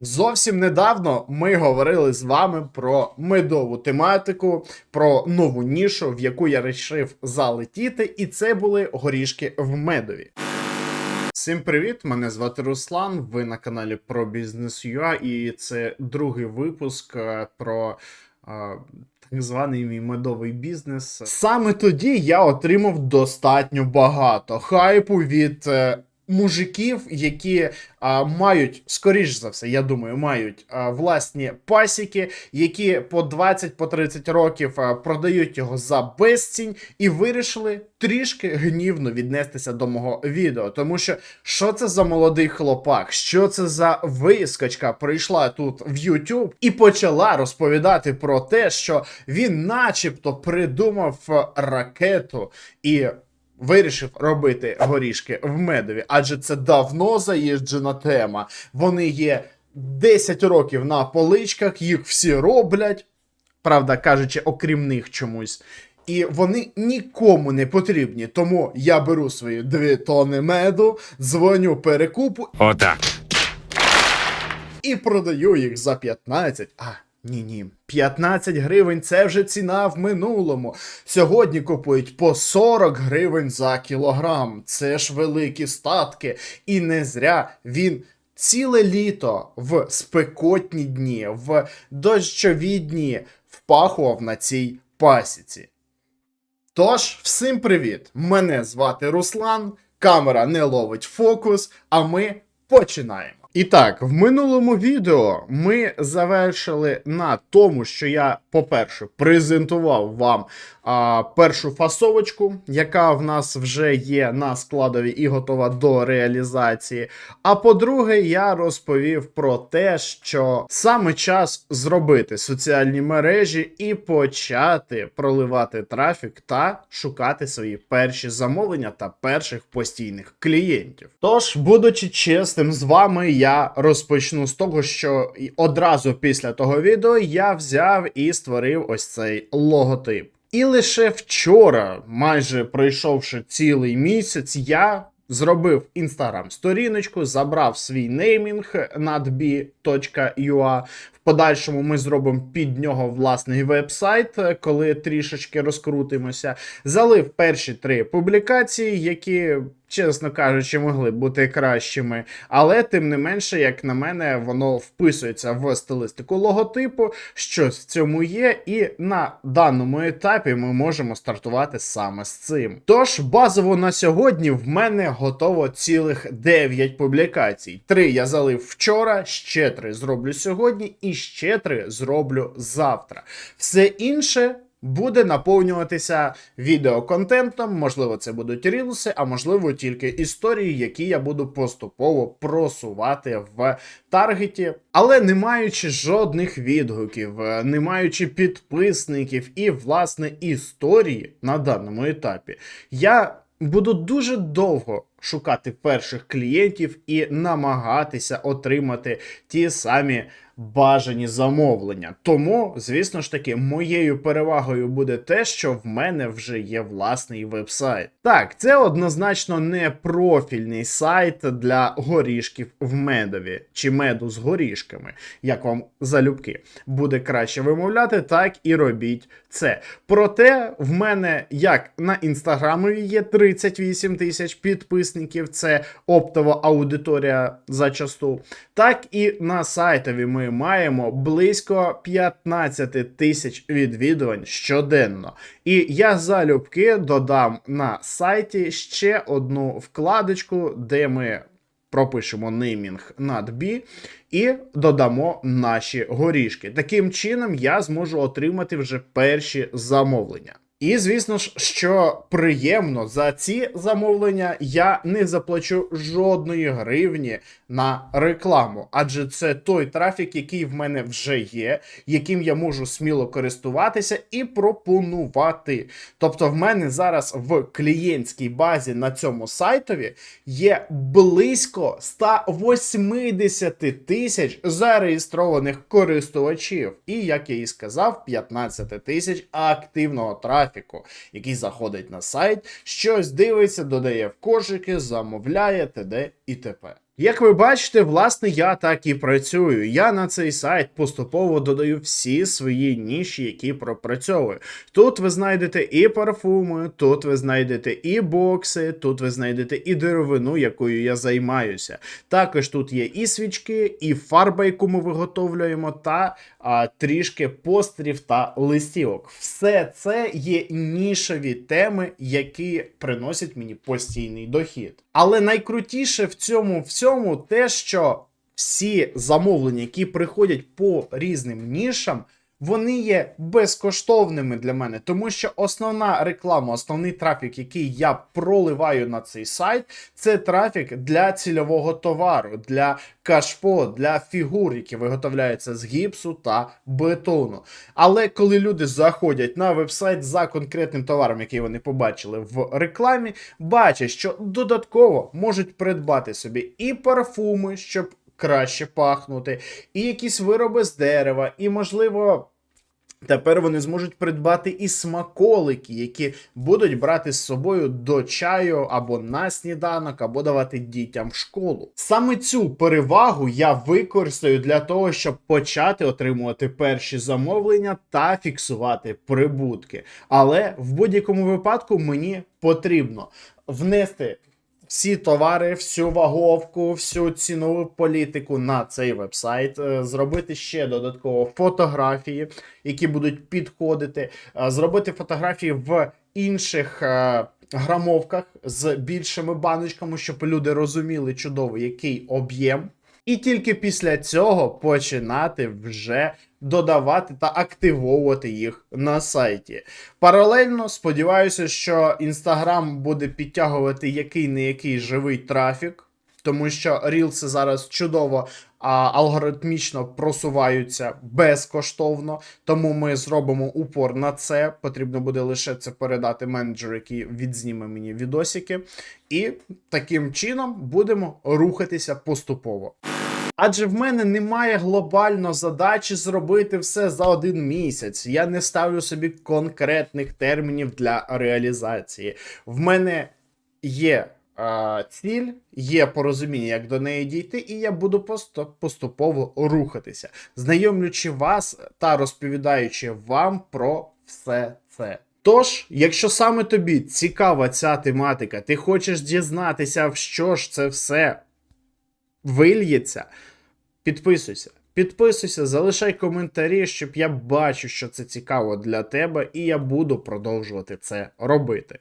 Зовсім недавно ми говорили з вами про медову тематику, про нову нішу, в яку я вирішив залетіти, і це були горішки в медові. Всім привіт! Мене звати Руслан. Ви на каналі про бізнес.ua і це другий випуск е, про е, так званий мій медовий бізнес. Саме тоді я отримав достатньо багато хайпу від. Мужиків, які а, мають, скоріш за все, я думаю, мають а, власні пасіки, які по 20-30 років а, продають його за безцінь, і вирішили трішки гнівно віднестися до мого відео. Тому що що це за молодий хлопак? Що це за вискочка прийшла тут в YouTube і почала розповідати про те, що він, начебто, придумав ракету і вирішив робити горішки в медові, адже це давно заїжджена тема. Вони є 10 років на поличках, їх всі роблять, правда кажучи, окрім них чомусь. І вони нікому не потрібні. Тому я беру свої дві тони меду, дзвоню перекупу Отак. і продаю їх за 15. А, ні, ні. 15 гривень це вже ціна в минулому. Сьогодні купують по 40 гривень за кілограм. Це ж великі статки. І не зря він ціле літо в спекотні дні, в дощові дні впахував на цій пасіці. Тож, всім привіт! Мене звати Руслан, камера не ловить фокус, а ми починаємо. І так, в минулому відео ми завершили на тому, що я, по-перше, презентував вам а, першу фасовочку, яка в нас вже є на складові і готова до реалізації. А по-друге, я розповів про те, що саме час зробити соціальні мережі і почати проливати трафік та шукати свої перші замовлення та перших постійних клієнтів. Тож, будучи чесним з вами, я розпочну з того, що одразу після того відео я взяв і створив ось цей логотип. І лише вчора, майже пройшовши цілий місяць, я зробив інстаграм-сторіночку, забрав свій неймінг nadb.ua. В подальшому ми зробимо під нього власний веб-сайт, коли трішечки розкрутимося. Залив перші три публікації, які, чесно кажучи, могли бути кращими. Але тим не менше, як на мене, воно вписується в стилистику логотипу. Щось в цьому є, і на даному етапі ми можемо стартувати саме з цим. Тож, базово на сьогодні в мене готово цілих 9 публікацій. Три я залив вчора, ще три зроблю сьогодні, і ще три зроблю завтра. Все інше. Буде наповнюватися відеоконтентом, можливо, це будуть рілси, а можливо тільки історії, які я буду поступово просувати в таргеті, але не маючи жодних відгуків, е, не маючи підписників і власне історії на даному етапі, я буду дуже довго шукати перших клієнтів і намагатися отримати ті самі бажані замовлення. Тому, звісно ж таки, моєю перевагою буде те, що в мене вже є власний вебсайт. Так, це однозначно не профільний сайт для горішків в медові чи меду з горішками, як вам залюбки буде краще вимовляти, так і робіть це. Проте в мене як на інстаграмові є 38 тисяч підписників, це оптова аудиторія зачасту, так і на сайтові ми маємо близько 15 тисяч відвідувань щоденно. І я залюбки додам на сайті ще одну вкладочку, де ми пропишемо неймінг надбі і додамо наші горішки. Таким чином я зможу отримати вже перші замовлення. І звісно ж, що приємно за ці замовлення я не заплачу жодної гривні на рекламу, адже це той трафік, який в мене вже є, яким я можу сміло користуватися і пропонувати. Тобто, в мене зараз в клієнтській базі на цьому сайтові є близько 180 тисяч зареєстрованих користувачів. І, як я і сказав, 15 тисяч активного трафіку трафіку, який заходить на сайт, щось дивиться, додає в кошики, замовляє т.д. і т.п. Як ви бачите, власне, я так і працюю. Я на цей сайт поступово додаю всі свої ніші, які пропрацьовую. Тут ви знайдете і парфуми, тут ви знайдете і бокси, тут ви знайдете і деревину, якою я займаюся. Також тут є і свічки, і фарба, яку ми виготовлюємо, та а, трішки постерів та листівок. Все це є нішеві теми, які приносять мені постійний дохід. Але найкрутіше в цьому всьому те, що всі замовлення, які приходять по різним нішам, вони є безкоштовними для мене, тому що основна реклама, основний трафік, який я проливаю на цей сайт, це трафік для цільового товару, для кашпо, для фігур, які виготовляються з гіпсу та бетону. Але коли люди заходять на вебсайт за конкретним товаром, який вони побачили в рекламі, бачать, що додатково можуть придбати собі і парфуми, щоб краще пахнути, і якісь вироби з дерева, і, можливо. Тепер вони зможуть придбати і смаколики, які будуть брати з собою до чаю або на сніданок, або давати дітям в школу. Саме цю перевагу я використаю для того, щоб почати отримувати перші замовлення та фіксувати прибутки. Але в будь-якому випадку мені потрібно внести всі товари, всю ваговку, всю цінову політику на цей вебсайт, е, зробити ще додатково фотографії, які будуть підходити, е, зробити фотографії в інших. е, Грамовках з більшими баночками, щоб люди розуміли чудово, який об'єм. І тільки після цього починати вже додавати та активовувати їх на сайті. Паралельно сподіваюся, що Інстаграм буде підтягувати який не який живий трафік, тому що рілси зараз чудово а, алгоритмічно просуваються безкоштовно. Тому ми зробимо упор на це. Потрібно буде лише це передати менеджеру, який відзніме мені відосики. І таким чином будемо рухатися поступово. Адже в мене немає глобально задачі зробити все за один місяць. Я не ставлю собі конкретних термінів для реалізації. В мене є ціль, є порозуміння, як до неї дійти, і я буду поступово рухатися, знайомлячи вас та розповідаючи вам про все це. Тож, якщо саме тобі цікава ця тематика, ти хочеш дізнатися, в що ж це все вильється, підписуйся. Підписуйся, залишай коментарі, щоб я бачив, що це цікаво для тебе, і я буду продовжувати це робити.